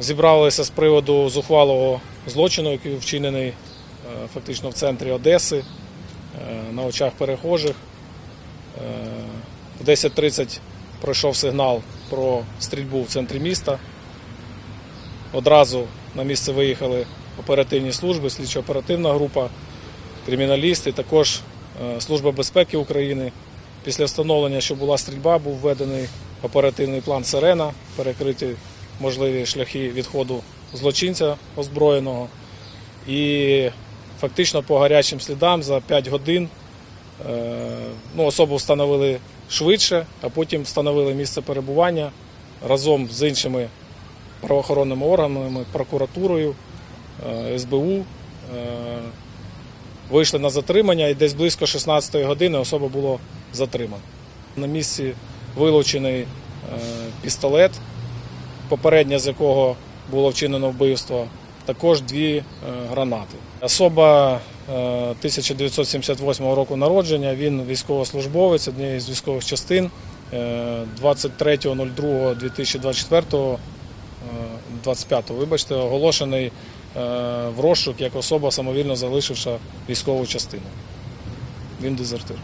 зібралися з приводу зухвалого злочину, який вчинений е, фактично в центрі Одеси е, на очах перехожих. Е, В 10.30 пройшов сигнал про стрільбу в центрі міста. Одразу на місце виїхали оперативні служби, слідчо-оперативна група, криміналісти, також е, Служба безпеки України. Після встановлення, що була стрільба, був введений оперативний план Сирена, перекриті можливі шляхи відходу злочинця озброєного. І фактично по гарячим слідам за 5 годин е, ну, особу встановили швидше, а потім встановили місце перебування разом з іншими правоохоронними органами, прокуратурою, е, СБУ. е, Вийшли на затримання і десь близько 16 години особа було затримана. На місці вилучений пістолет, попереднє з якого було вчинено вбивство, також дві е, гранати. Особа е, 1978 року народження, він військовослужбовець однієї з військових частин. Е, 23.02.2024 25 вибачте, оголошений е, в розшук як особа самовільно залишивши військову частину. Він дезертир.